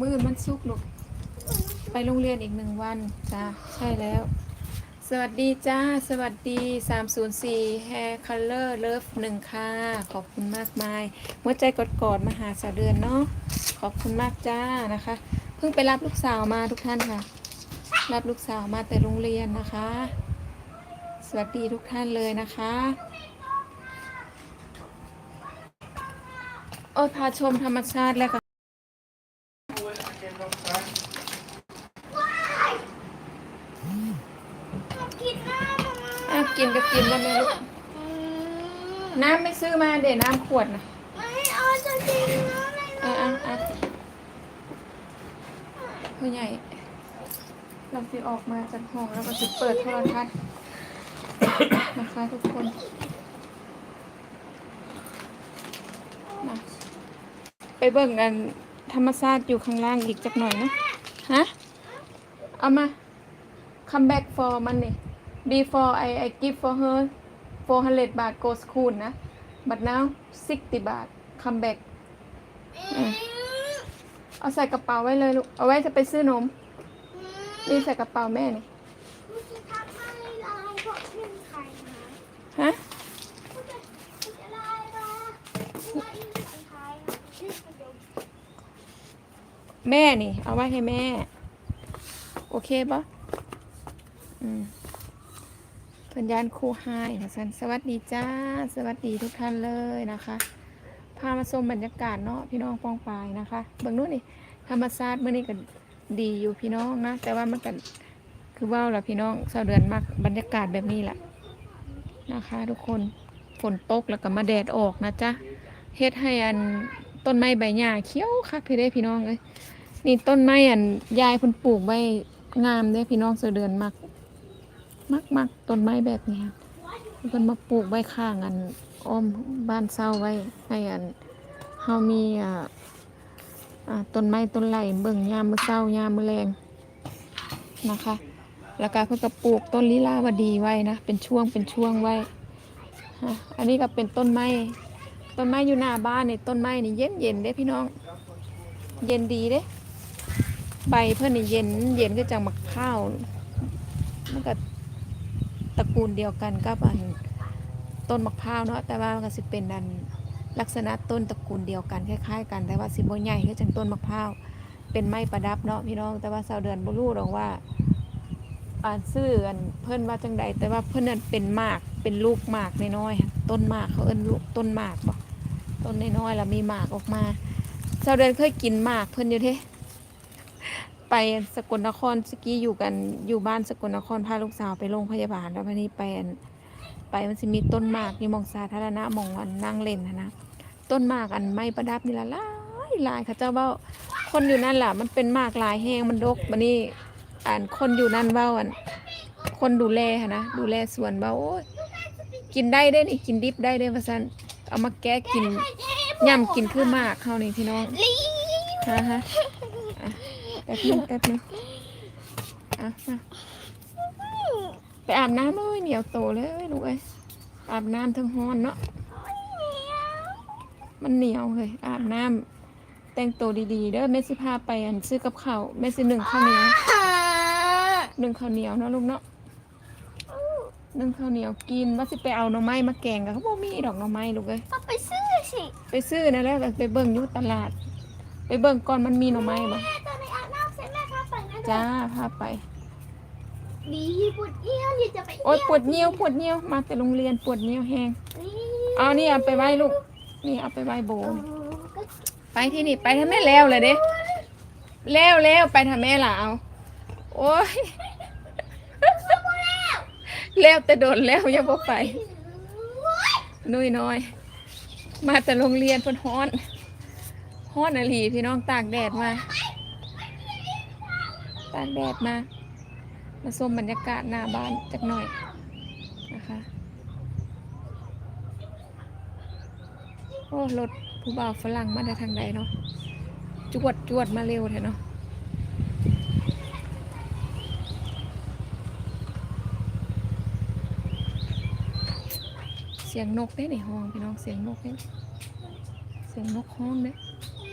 มืดมันสุกลูก ไปโรงเรียนอีกหนึ่งวันจ้าใช่แล้ว สวัสดีจ้า สวัสดี 304 Hair Color Love หนึ่งค่ะ ขอบคุณมากมายหัวใจกดกอดมาหาสาเดือนเนาะ ขอบคุณมากจ้านะคะ เพิ่งไปรับลูกสาวมาทุกท่านค่ะ รับลูกสาวมาแต่โรงเรียนนะคะ สวัสดีทุกท่านเลยนะคะโอ้พาชมธรรมชาติแล้วก็กินน้ำมา อะ กินก็กินแล้วแม่ลูกน้ำไม่ซื้อมาเดี๋ยวน้ำขวดนะไม่เอาจะกินน้ำเลยอะอะอะพ่อใหญ่ เราจะออกมาจากห้องแล้วก็จะเปิดโทรทัศน์นะคะทุกคนมาไปเบิ่งกันธรรมชาติอยู่ข้างล่างอีกจักหน่อยนะ ฮะ เอามา come back for money before I I give for her 400 บาท go school นะ but now 60 บาท come back อืมเอาใส่กระเป๋าไว้เลยลูก เอาไว้จะไปซื้อนม นี่ใส่กระเป๋าแม่นี่คุณจะทำอะไรลายเพราะเป็นใครนะฮะคุณจะคุณจะลายมาว่าอีกคนไทยนะที่ประโยชน์แม่นี่ เอาไว้ให้แม่ โอเคปะอืม เพื่อนยานครูไฮค่ะสันสวัสดีจ้า สวัสดีทุกท่านเลยนะคะ พามาชมบรรยากาศเนาะพี่น้องปองปายนะคะเบิ่งนู้นนี่ธรรมชาติเมื่อนี้ก็ดีอยู่พี่น้องนะ แต่ว่ามันก็คือว่าวละพี่น้องเสาเดือนมักบรรยากาศแบบนี้แหละนะคะ ทุกคนฝนตกแล้วก็มาแดดออกนะจ๊ะเฮ็ดให้อันต้นไม้ใบหญ้าเขียวคักพี่ได้พี่น้องเลยนี่ต้นไม้อันยายเพิ่นปลูกไว้งามเด้พี่น้องเสอเดือนมัก มักมักต้นไม้แบบนี้ครับเพิ่นมาปลูกไว้ข้างอันอ้อมบ้านเศร้าไว้ให้อันเฮามีอ่าต้นไม้ต้นไหลเบิ่งยามมื้อเช้ายามมื้อแลงนะคะ แล้วก็เพิ่นก็ปลูกต้นลีลาวดีไว้นะ เป็นช่วงเป็นช่วงไว้อันนี้ก็เป็นต้นไม้ต้นไม้อยู่หน้าบ้านนี่ต้นไม้นี่เย็นเย็นเด้พี่น้อง เย็นดีเด้ใบเพื่อนนี่เย็นเย็นก็จังมักข้าวมันก็ ตระกูลเดียวกันกับอันต้นมะพร้าวเนาะแต่ว่ามันก็สิเป็นอันลักษณะต้นตระกูลเดียวกันคล้ายๆ กันแต่ว่าสิบ่ใหญ่คือจังต้นมะพร้าวเป็นไม้ประดับเนาะพี่น้องแต่ว่าชาวเดือนบ่รู้หรอกว่าอ่านซื้ออันเพิ่นว่าจังใดแต่ว่าเพิ่นนั่นเป็นมากเป็นลูกมากน้อยๆต้นมากเขาเอิ้นลูกต้นมากบ่ต้นน้อยๆแล้วมีมากออกมาชาวเดือนเคยกินมากเพิ่นอยู่เท่ ไปสกลนครสกี้อยู่กันอยู่บ้านสกลนครพาลูกสาวไปโรงพยาบาลแล้ววันนี้ไปอันไปมันจะมีต้นหมากอยู่หมองสาธารณะหมองอันนั่งเล่นนะนะต้นหมากอันไม้ประดับนี่ละหลายหลายเขาเจ้าเว่าคนอยู่นั่นแหละมันเป็นหมากหลายแห้งมันดกวันนี้อ่านคนอยู่นั่นเว่าอันคนดูแลหั้นนะดูแลสวนเว่าโอ้ยกินได้ได้นี่กินดิบได้ได้พะซันเอามาแก้กินย่ำกินคือหมากเขานี่พี่น้องลีฮะฮะอะแป๊บนึงแป๊บนึงอะมาไปอาบน้ำเลยเหนียวโตเลยลูกเอ้ยอาบน้ำทั้งห้อนเนาะมันเหนียวเลยอาบน้ำแต่งตัวดีๆเด้อแม่สิพาไปอันซื้อกับข้าวแม่สิหนึ่งข้าวเหนียวหนึ่งข้าวเหนียวเนาะลูกเนาะหนึ่งข้าวเหนียวกินว่าสิไปเอาหน่อไม้มาแกงกับเขาบอกมีดอกหน่อไม้ลูกเอ้ยก็ไปซื้อสิ ไปซื้อนะแล้วก็ไปเบิ่งอยู่ตลาด ไปเบิ่งก่อนมันมีหน่อไม้บ่ จ้าพาไป ดีปวดเยี่ยวอยากจะไปโอ๊ยปวดเนียวปวดเนียวมาแต่โรงเรียนปวดเนียวแหงนี่เอานี่เอาไปไว้ลูก นี่เอาไปไว้โบโอ้นี่ก็ไปที่นี่ไปทำแม่แล้วเลยเด้แล้วแล้วไปทำแม่ล่ะเอาโอ้ยแล้วแต่โดนแล้วยังบ่ไปนุ้ยน้อย มาแต่โรงเรียนเพิ่นฮ้อนฮ้อนอะหลีพี่น้องตากแดดมา ตากแดดมา มาชมบรรยากาศหน้าบ้านจักหน่อยนะคะ โอ้รถผู้บ่าวฝรั่งมาได้ทางใดเนาะ จวดจวดมาเร็วแท้เนาะเสียงนกได้ในห้องพี่น้องเสียงนกได้เสียงนกห้องเด้